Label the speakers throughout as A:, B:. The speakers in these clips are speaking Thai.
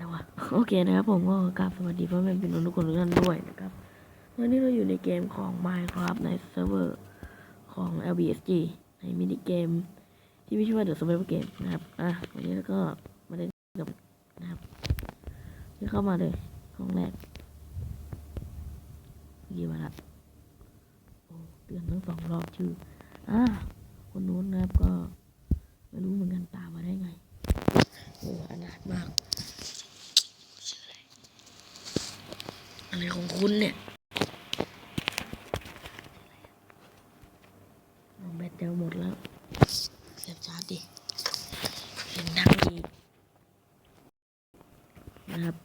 A: นะวะโอเคนะครับผมก็กราบสวัสดีพ่อแม่พี่น้องทุกคนทุกท่านด้วยนะครับวันนี้เราอยู่ในเกมของ Minecraft ในเซิร์ฟเวอร์ของ LBSG ในมินิเกม ที่ม่ชื่อว่า The Survival Game นะครับอะวันนี้เราก็มาเล่นกับนะครับนี่เข้ามาเลยห้องแรกเมื่มาละโอ้เตือนทั้งสองรอบชื่ออ่าคนนู้นนะครับก็ไม่รู้เหมือนกันตามมาได้ไงโอ้อนาถมาก อะไรของคุณเนี่ยเอาแบตเตลหมดแล้วเสียบชาร์จดิเสียงดังอีกนะครับ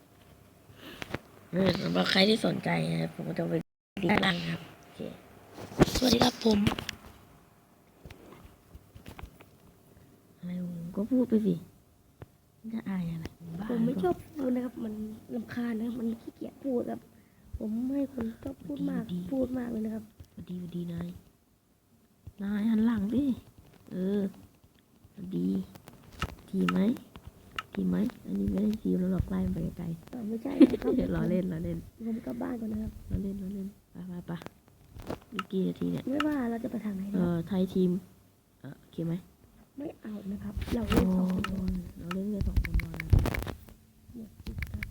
A: สำหรับใครที่สนใจนะครับผมก็จะไปดีด้านล่างครับโอเคสวัสดีครับผมอะไรของมึงก็พูดไปสิจะอายอะไร
B: ผมไม่ชอบพูดนะครับ มันลำคาญนะมันขี้เกียจพูดครับ ผมไม่ให้คนชอบพูดมาก
A: ดี
B: พูดมากเลยนะครับ
A: สวัสดีสวัสดีนายนายหันหลังดิเออสวัสดีทีไหมทีไหมอันนี้ไม่ได้ทีแล้วหรอกไล่มันไปไกล
B: เออไม่ใช่นะครับ
A: ๆล้อเล่นล้อเล่น
B: ผมกลับบ้านก่อนนะครับ
A: ล้อเล่นล้อเล่นไปไปไปอีกกี่นาทีเนี่ย
B: ไม่ว่าเราจะไปทางไหน
A: เอ
B: นะครับ
A: อไทยทีมเออโอเคไหม
B: ไม่เอานะครับ เรา
A: โอ้
B: เล่นสองคน
A: เราเล่นกันสองคนมา
B: เนี่ยครับ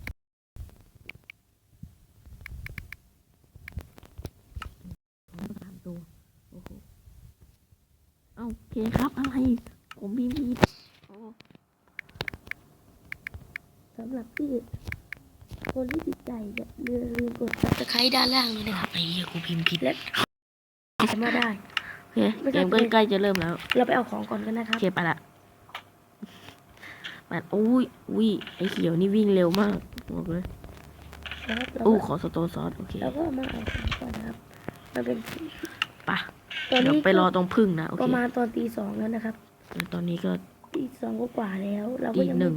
A: สามตัว โอ้โห เอ้าโอเคครับอะไรผมพิมพ์ผิดโอ้
B: สำหรับที่คนที่ติดใจจะลืมลืมกดซับสไครต์ด้านล่างเลยนะครับ
A: ไอ้เหี้ยกูพิมพ์ผิด
B: และสามารถได้
A: โอเคเกมใกล้ๆจะเริ่มแล้ว
B: เราไปเอาของก่อนกันนะค
A: โอ
B: รับ
A: เคไปละไปอุ้ยอุ้ยไอ้เขียวนี่วิ่งเร็วมากบอกเลย
B: แล้วเรา
A: อู้
B: ก็
A: ขอสโตนซอสโอเค
B: เราก็มาเอาของก่อนนะครับมันเป็น
A: ไปะ
B: ตอน
A: เดี๋ยว
B: นี้
A: ไปรอตรงพึ่งนะโอ
B: ป
A: เค
B: ระมาณตอนตีสองแล้วนะครับ
A: ตอนนี้ก็
B: ตีสองกว่าๆแล้ว เราก็
A: ตี
B: ยัง
A: ห
B: ไม่
A: นึ่ง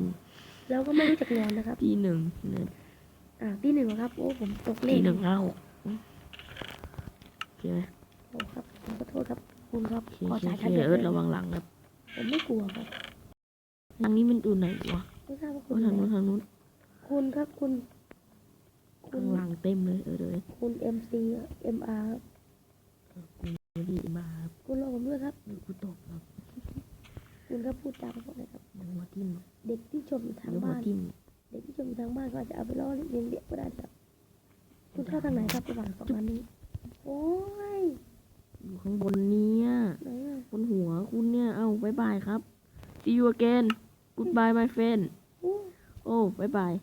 B: เราก็ไม่รู้จักนอนนะครับ
A: ตีหนึ่งเนี่ย
B: อ่าตีหนึ่งแล้วครับโอ้ผมตกเล
A: ตี
B: ข
A: หนึ่งห้าหกโอเคไหม
B: โอ้ครับผมขอโทษครับคุณครับ
A: โอเค
B: ขอ
A: โอเค
B: สาย
A: โอ
B: ทัน
A: เค
B: เด็ด
A: เอิร์ธ
B: เลย
A: ระวังหลังครับ
B: ผมไม่กลัวครับ
A: ทางนี้มันอยู่ไหนวะ
B: ไม่ทราบว่าคุ
A: โอ้
B: ณ
A: ทางนู้นทางนู้น
B: คุณครับคุณ คุ
A: ข้า
B: ณ
A: งหลังเต็มเลยเออเดี๋ยวเลย
B: คุณ MC MR
A: ไม่ ดีมาครับ
B: คุณรอผมด้วยครับ
A: เดี๋ยวกูตกครับ
B: คุณก็พูดจาเพราะนะครับ
A: เดี๋ยวหัวทิ่ม
B: เด็กที่ชมอยู่ทาง
A: เดี๋ยวหัว
B: บ้าน
A: ทิ่ม
B: เด็กที่ชมอยู่ทางบ้านก็อาจจะเอาไปล้อเลียนเด็กก็ได้ครับคุณเข้าทางไหนครับระหว่างสองอันนี้ โอ้ย
A: อยู่ข้างบนเนี้ย
B: ไหนอะ
A: บนหัวคุณเนี่ยเอ้าบายบายครับ see you again goodbye my friend
B: โอ้
A: โอ้บายบาย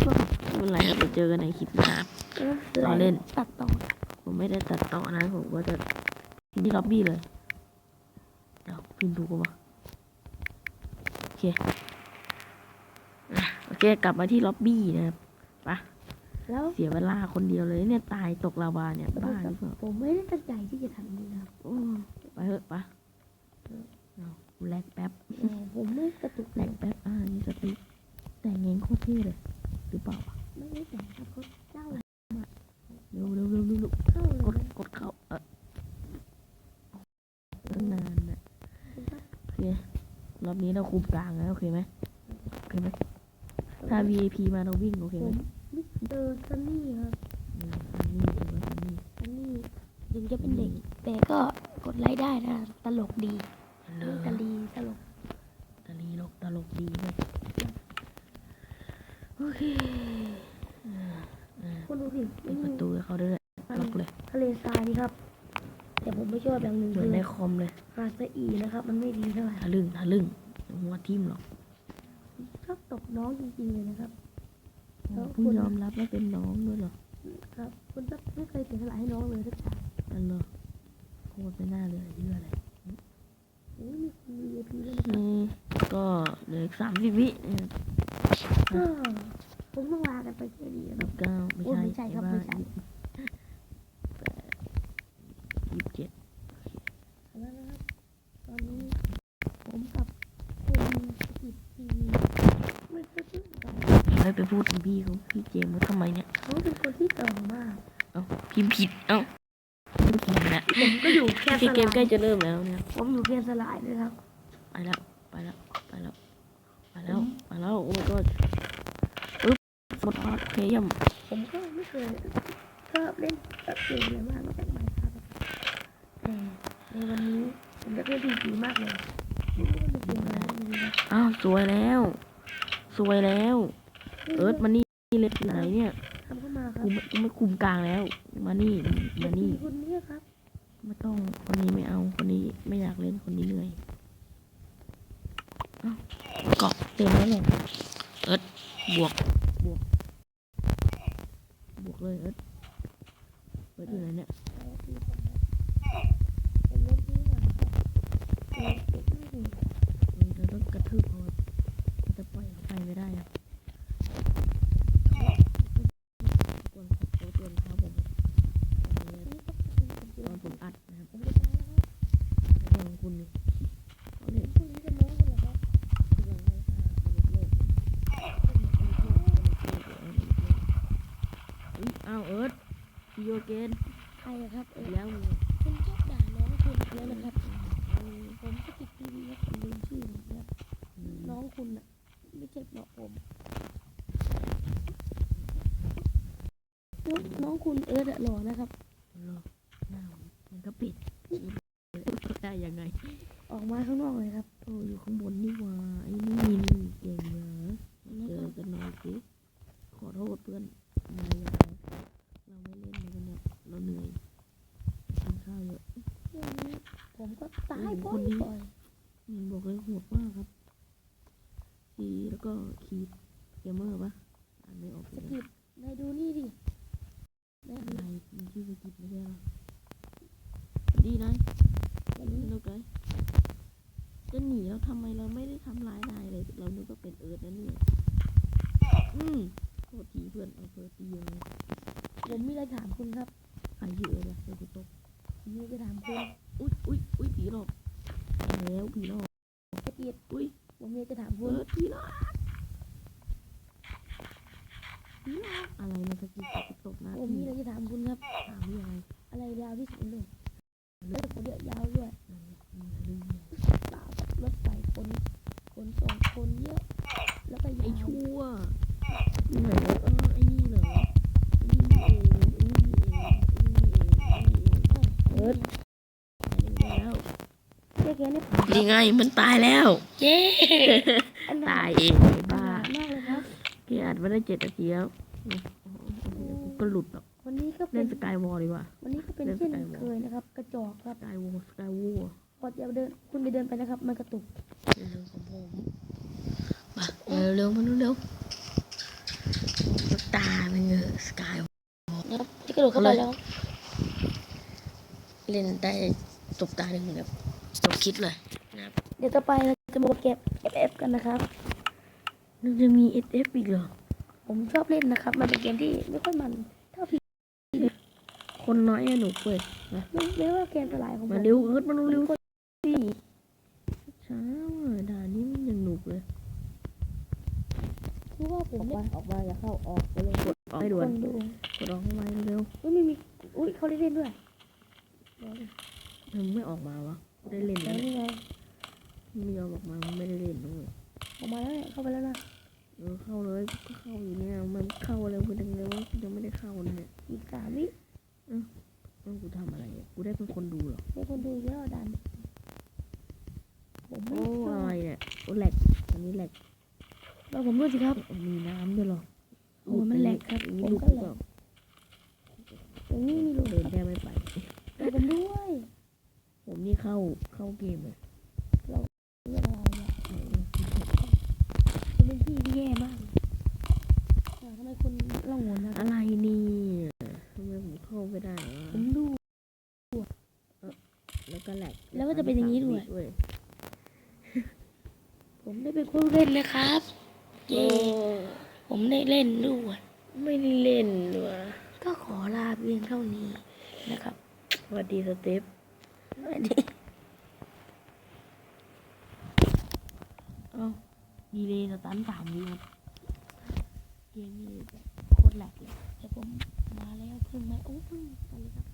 A: ไม่เป็นไรครับเดี๋ยวเจอกันในคลิปหน้า
B: เอ้ย
A: ล้อเล่น
B: ตัดต่อ
A: ผมไม่ได้ตัดต่อนะผมก็จะพิมพ์ที่ล็อบบี้เลยเดี๋ยวพิมพ์ถูกปะวะโอเคอะโอเค กลับมาที่ล็อบบี้นะครับไปะ
B: แล้ว
A: เสียเวลาคนเดียวเลยเนี่ยตายตกลาวาเนี่ยบ้าหรือเปล่า
B: ผมไม่ได้ตั้งใจที่จะทำนี้นะครับ
A: โอ้ไปเถอะไปะเอากูแลกแป๊บ
B: เออผมไม่กระตุก
A: แหลกแป๊บอ่านี่สติกแต่งเองโคตรเท่เลย หรือเปล่าวะ
B: ไม่ได้แต่งครับเขาเจ้า
A: เร็วเร็วเร็วเร็วเร็ว
B: เข้าเลย
A: กด
B: นะ
A: กดเข้า เออตั้งนานน่ะ
B: คุณครับ
A: โอเค รอบนี้เราคุมกลางแล้วโอเคไหมโอเคไหมถ้า VIP มาเราวิ่งโอเค
B: ผ
A: ไหม
B: มมิสเตอร์ซันนี่ครับ
A: อืมอันนี้ถือว่าอันนี้
B: ซันนี่ถึงจะเป็นเด็ก แต่ก็กดไลค์ได้นะ ตลกดี
A: เล
B: เรื่องตะลีตลก
A: ตลกตลกดีเลยโอเคอ่าอ่า
B: คุณดูสิ
A: ปิดประตูให้เขาด้วยล็อกเลย
B: ทะเลทรายนี่ครับ แต่ผมไม่ชอบอย่างหนึ่ง
A: เหมื
B: คือ
A: อนในคอมเลย
B: หาดสะอีนะครับ มันไม่ดีเท่าไหร่
A: ทะลึ่งทะลึ่ง หัวทิ่มหรอก
B: ชอบตกน้องจริงๆเลยนะครับแล้ว
A: เพิ่ง
B: คุณ
A: ยอมรับว่าเป็นน้องด้วยเหรอ
B: ครับ คุณจะไม่เคยเสียสละให้น้องเลยสักครั้ง
A: อันเหรอโคตรไม่น่าเลยเรื่องอะไร
B: โอ้ยมีคุณ VIP ด้วย
A: โอ
B: นะครับ
A: เคก็เหลืออีกสามสิบวิเนี่ย
B: ก็ผมต้องลากันไปแค่นี้นะค
A: สิ
B: รับบ
A: เก้าไม่
B: โอ้ย
A: ใช่
B: ไม่ใช่ครับไม่ใช่
A: แปดยี่สิบเจ็ด
B: แล้วนะครับ ตอนนี้ผมกับคุณกิตทีไม่เคยพูด กัน
A: ไม่ไปพูดถึงพี่เขาพี่เจมส์ว่าทำไมเนี่ย
B: เขาเป็นคนที่เก่งมาก
A: เอ้าพิมพ์ผิด เอ้าพิมพ์ผิดนะ
B: ผมก็อยู่แค่
A: พี่
B: ส
A: เกมใกล้
B: ลาย
A: จะเริ่มแล้วเนี่ย
B: ผมอยู่แค่สลายเลยครับ
A: ไปแล้วไปแล้วไปแล้วไปแล้วไปแล้วโอ้ก็เยี่ยม
B: ผมก็ไม่เคยชอบเล่นแบบเกมเยอะมากนอกจากไมค์ครับแต่ในวันนี้ผมจะเล่นดีดีมากเลยไม่รู้ว่าจะเกมอะไรไม่รู้นะ
A: อ้าวสวยแล้ว สวยแล้ว เอิร์ธมานี่เล็กไหนเนี่ย
B: ทำเข้ามาครั
A: กู
B: บ
A: ไม่กูไม่คุมกลางแล้ว มานี่มานี่
B: คนนี้ครับ
A: ไม่ต้องคนนี้ไม่เอาคนนี้ไม่อยากเล่นคนนี้เหนื่อยอ้าวเกาะเต็มแล้วเหรอเอิร์ธบวกบวกบวกเลยเอิร์ธเอิร์ธอยู่ไหนเนี่ย
B: ผมเล่นที่หลังครับเด็กเด็กไม่ดี
A: เออเราต้องกระทืบเขาเราจะปล่อยเขาไปไม่ได้อะกวนเขาตัวตัวเขาผมครับตอนนี้
B: นี่ก็เป็นคนเดี
A: ต
B: ยว
A: อนผมอัดนะครับ
B: ผมจะตายแล้วครับ
A: ระวังคุณนี่เขาเนี่ย
B: พรุ่งนี้จะโม้กันเหรอครับ
A: กำลังไล่ฆ่ามนุษย์โลกอยู่มนุษย์โลกมนุษย์โลกอยู่มนุษย์โลกอุ๊ยอ้าวเอิร์ธ ซีโอเกน
B: ใครอะครับเอ
A: อแล้วมึง
B: คุณชอบด่าน้องคุณแล้วนะครับผมสกิดทีวีครับผมลืมชื่อผมครับน้องคุณอะไม่ใช่เหมาะผมน้องคุณเอิร์ธอะหล่อนะครับ
A: เหรอหน้ามันก็ปิดได้ยังไง
B: ออกมาข้างนอกเลยครับ
A: โอ้อยู่ข้างบนนี่หว่าไอ้นี่นี่เก่งเหรอ เจอกันหน่อยสิ ขอโทษเพื่อนมาอย่าเราไม่เล่นเลยกันเนี่ยเราเหนื่อยกินข้าวเยอะ
B: เรื่องนี้ผม ก็ตาย
A: โอ้
B: บ่
A: โหคนนี้
B: อย
A: มันบอกเลยโหดมากครับซีแล้วก็คีดเกมเมอร์ปะอ่านไม่ออก
B: ๆส
A: เลย
B: กิดนายดูนี่ดินาย
A: อะไร
B: ดู
A: มันชื่อสกิดไม่ใช่เหรอดีนาย
B: วันนี้
A: สนุกเลยจะหนีแล้วทำไมเราไม่ได้ทำร้ายนายเลย เรานึกว่าเป็นเอิร์ธนะเนี่ยอืมโทษทีเพื่อนเอาเพื่อตีเลย
B: ผมมีอะไรถามคุณครับ
A: ใครชื่อเอิร์ธล่ะเดี๋ยวกูตก
B: ผมมีอะไรถามคุณ
A: อุ้ยอุ้ยอุ้ยผีหลอก แล้วผีหลอก
B: สกิด
A: อุ้ย
B: ผมมีอะไรจะถามคุ
A: เปิ
B: ณ
A: ดผีหลอกผีหลอกอะไรนะสกิดสกิดตกนะ
B: ผมมีอะไรจะถามคุณครับ
A: ถามยังไง
B: อะไรยาวที่สุดเลยแล้วผมเดือดยาวด้วย
A: ลืม
B: เปล่ารถไฟคนคนส่งคนเยอะ แล้วก็
A: ไอ้
B: ยาว
A: ชั่วนี่เหรอเออไอ้นี่เหรอไอ้นี่เองไอ้นี่เองไอ้นี่เองไอ้นี่เองเอิร์ธตายแล้ว
B: แค่แค่นี้
A: นี่ไงมันตายแล้ว
B: เย้อันนั้น
A: ตายเองไอ้
B: บ้า
A: บ้ามา
B: กเลยครับ
A: พี่อัดมาได้เจ็ดนาทีแล้วโอ้โหก็หลุดหรอก
B: วันนี้ก็เป็
A: เล่
B: น
A: นสกายวอลดีกว่า
B: วันนี้ก็เป็น
A: เล่น
B: เช่น
A: Skyward
B: เคยนะครับ กระจอกครับ
A: สกายวอลสกายวอล
B: พอจะเดินคุณจะเดินไปนะครับ มันกระตุก
A: เร็วๆของผมมาเร็วๆมาเร็วๆตามันเงอะสกายว
B: นะครับที่กระโดดเข้าไปแล้ว
A: เล่นได้จบตาหนึ่งแบบ จบคิดเลยนะครับ
B: เดี๋ยวต่อไปเราจะมาเก็บ FF กันนะครับ
A: นึกจะมี SF อีกเหรอ
B: ผมชอบเล่นนะครับ มันเป็นเกมที่ไม่ค่อยมันเท่าพี่
A: คนน้อยอะหนูเปิดมา
B: ไม่ไม่ว่าเกมสลายของผม
A: มาเร็วเอิร์ดมาเร็วๆสิช้าอะด่านนี้มันยังหนุกเลย
B: คือว่าผม
A: ออก
B: เล่
A: มานออกมาอย่าเข้าออกไปเลยกดออกให้ด่
B: ค
A: วน
B: นดู
A: กดออกให้ไวเร็ว
B: อุ้ยไม่มีอุ้ยเขาได้เล่นด้วย
A: ๆมันไม่ออกมาวะ ได้เล่น
B: แล้
A: แล้วว
B: นี่ไง
A: ไม่ยอมออกมามันไม่ได้เล่นด้วย
B: ออกมาแล้วเนี่ยเข้าไปแล้วนะ
A: เออเข้าเลยก็เข้าอยู่เนี่ยมันเข้าเร็วไปจังเลยว่ายังไม่ได้เข้าเนี่ย
B: อีกสามวิ
A: เออกูทำอะไรอะกูได้เป็นคนดูเหรอ
B: มีคนดูเยอะดันผมไม่
A: โอ้
B: ชอ
A: อะ
B: บ
A: ไรเนี่ยโอ้แหลกอันนี้แหลก
B: เราผมด้วยสิครับ
A: เออมีน้ำด้วยเหรอ
B: โอ้มันแหลกครับ
A: อย่าง
B: ผม
A: นี้
B: ก็
A: ลูก
B: แหล
A: ก็
B: กอย่างนี้มีลูก
A: เดินแทบไม่ไป
B: เราผมด้วย
A: ผมนี่ เข้าเข้าเกมเลย
B: เวลาเนี่ยคุณเป็นพี่ที่แย่มากอ่าทำไมคุณล่องหนนะ
A: อะไรนี่ทำไมผมเข้าไม่ได้วะ
B: ผมดู
A: แล้วก็แหลก
B: แล้วก็จะเป็นอย่างนี้ด้วย
A: ด้วย
B: ผมได้เป็นคนเล่นนะครับ
A: โอ้
B: เย้ผมได้เล่นด้วย
A: ไม่ได้เล่นด้วย
B: ก็ขอลาเพียงเท่านี้นะครับ
A: สวัสดีสเตฟ
B: สวัสดี
A: เอ้าดีเลยสตันสามวิครับเกมนี้แบบโคตรแหลกเลย
B: เดี๋ยวผมมาแล้วเพิ่งมาโอ้เพิ่งกันเลยครับ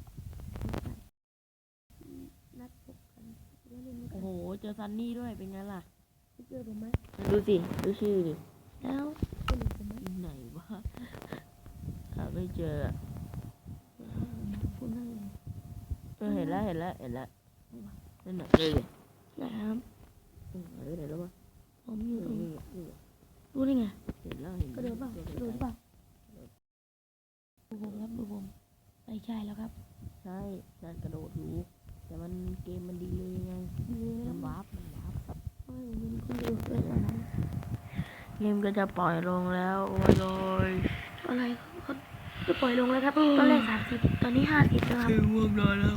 B: นัดพบกันแล้วเล่นด้วยกั
A: โอ้
B: น
A: โห เจอซันนี่ด้วยเป็นไงล่ะ
B: พี่เจอผมไหม
A: ดูสิดูชื่อดิ
B: แล้วคนอื่นผมไหม
A: ไหนวะไม่เจออะ
B: คุณนั่ง
A: เออเห็นแล้วเห็นแล้วเห็นแล้วนั่นน่ะเลย
B: นะครับ
A: อืมหายไปไหนแล้ววะ
B: ผมอยู่ตรง
A: นี่
B: นี้
A: นี่
B: รู้ได้ไง
A: เห็นแล้วเห็น
B: กระโดดเปล่ากระโดดเปล่าดูผมครับดูผมไม่ใช่แล้วครับ
A: ใช่นั่นกระโดดอยู่แต่มันเกมมันดีเลยไง
B: ดูเลย
A: มัน
B: นะ
A: วาร์ปมันวาร์ป
B: ทำไมผมเป็นคนเดียวด้วยกันนั้น
A: เกมก็จะปล่อยลงแล้วโอ้ยโอย
B: อะไรเขาจะปล่อยลงแล้วครับตอนแรกสามสิบตอนนี้ห้าสิบแล้วครับ
A: คือง่วงนอนแล้ว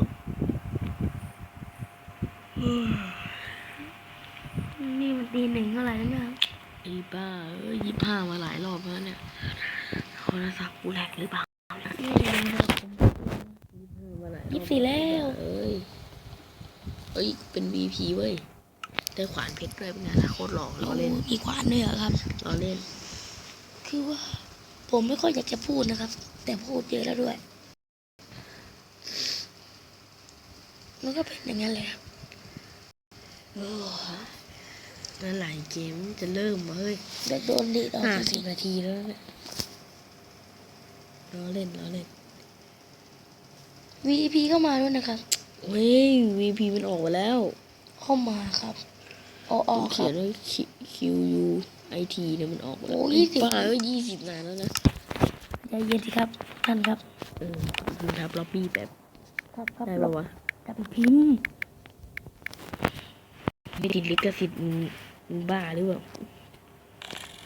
B: นี่มันตีหนึ่งเท่าไหร่แล้วเนี่ยครับ
A: ไอ้บ้าเอ้ยยี่ห้ามาหลายรอบแล้วเนี่ยโทรศัพท์กูแหลกหรือเปล่า
B: นี่นะครับผม
A: ยี่ห้ามาหลายรอบ
B: ยี่สิบสี่แล้ว
A: เอ้ยเอ้ยเป็น VP เว้ยได้ขวานเพชรด้วยเป็นไงล่ะโคตรหล่อล้อเล่น
B: มีขวานด้วยเหรอครับ
A: ล้อเล่น
B: คือว่า ผมไม่ค่อยอยากจะพูดนะครับ แต่พูดเยอะแล้วด้วย มันก็เป็นอย่างนั้นเลยครับ
A: นั่นหลายเกมจะเริ่มมาเฮ้ย
B: เดี๋ยวโดนดีต่อ
A: ห้า
B: สิ
A: สิบนาทีแล้วเนี่ยล้อเล่นล้อเล่น
B: วีพีเข้ามาด้วยนะครับ
A: เฮ้ย VP มันออกมาแล้ว
B: เข้ามาครับอออค
A: เขี
B: รั
A: ย
B: บ
A: นว่า Q U I T เนี่ยมันออกมาแล้ว
B: โอ้
A: ไอ้
B: 20
A: บ้าเอ้ยยี่สิบนานแล้วนะ
B: ใจเย็นสิครับท่านครับ
A: เออดูทับล็อบบี้แบบ
B: ครับครับ
A: ได้ปะวะ
B: จะไปพิมพ์
A: ไม่ติดลิขสิทธิ์ มึงมึงบ้าหรือเปล่า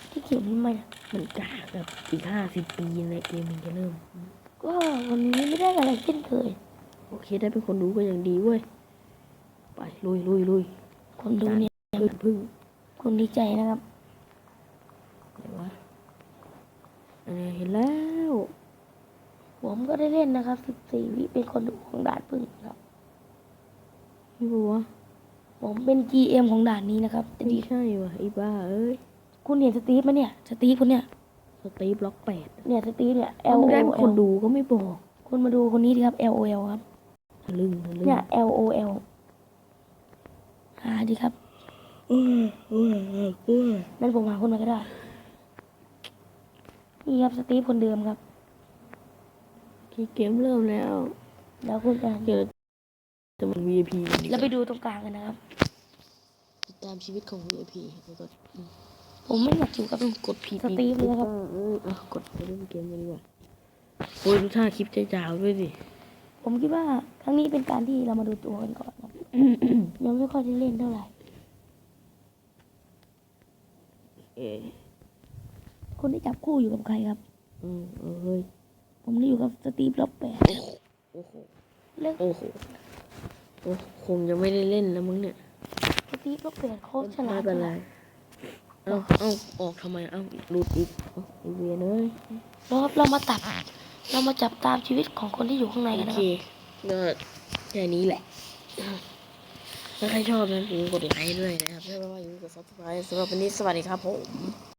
B: ที่เขียนนี่มา
A: มันกาแบบอีกห้าสิบปีในเกมมันจะเริ่ม
B: ก็วันนี้ไม่ได้อะไรเช่นเคย
A: โอเคได้เป็นคนดูก็ยังดีเว้ย ไปลุยลุยลุย
B: คนดูเนี่ย
A: พึ่งพึ่ง
B: คนดีใจนะครับ
A: ไหนวะอันนี้เห็นแล้ว
B: ผมก็ได้เล่นนะครับสิบสี่วิเป็นคนดูของด่านพึ่งครับ
A: นี่ปะวะ
B: ผมเป็น GM ของด่านนี้นะครับแต่
A: ไม่
B: ดี
A: ใช่วะไอ้บ้าเอ้ย
B: คุณเห็นสตีฟไหมเนี่ยสตีฟคนเนี่ย
A: สตีฟล็อกแปด
B: เนี่ยสตีฟเนี่ย
A: เอา
B: L
A: มึง
B: O
A: ได้เป็นคน
B: L
A: ดูก็ไม่บอก
B: คุณมาดูคนนี้ดิครับ L O L ครับ
A: ทะลึ่งทะลึ่ง
B: เนี่ย L O L หาดิครับ
A: เออเออเออเออ
B: นั่นผมหาคนมาก็ได้ นี่ครับสตีฟคนเดิมครับ
A: เกมเริ่มแล้ว
B: แล้วคุณจะ
A: เดี๋ยว จะมัน VIP กันดีก
B: แล้ว
A: ว่า
B: ไปดูตรงกลางกันนะครับ
A: ติดตามชีวิตของ VIP แล้วก็อืม
B: ผมไม่อยากอยู่กับ
A: กดผิด
B: สตีฟเลยนะครับ
A: เออเอากดไปเล่นเกมกันดีกว่าโอ้ยดูท่าคลิปใจจาวด้วยสิ
B: ผมคิดว่าครั้งนี้เป็นการที่เรามาดูตัวกันก่อนครับยังไม่ค่อยได้เล่นเท่าไหร่
A: เอ๊ะ
B: คนที่จับคู่อยู่กับใครครับ
A: อืมเออเฮ้ย
B: ผมได้อยู่กับสตีฟล็อกแปด
A: โอ้โห
B: เล่น
A: โอ้โหโอ้คงจะไม่ได้เล่นแล้วมึงเนี่ย
B: สตีฟล็อกแปดเขาฉลา
A: ไม่
B: ด
A: เป็นไรเอ้าเอ้าออกทำไมเอ้าหลุดอีกเอ้าไอเวียนเอ้ย
B: แล้วครับเรามาตัด เรามาจับตามชีวิตของคนที่อยู่ข้างใน
A: โอ
B: กันนะ
A: เค
B: ครับ
A: ก็แค่นี้แหละถ้าใครชอบนะอย่าลืมกดไลค์ด้วยนะครับถ้าไม่ว่าอย่าลืมกด subscribe สำหรับวันนี้สวัสดีครับผม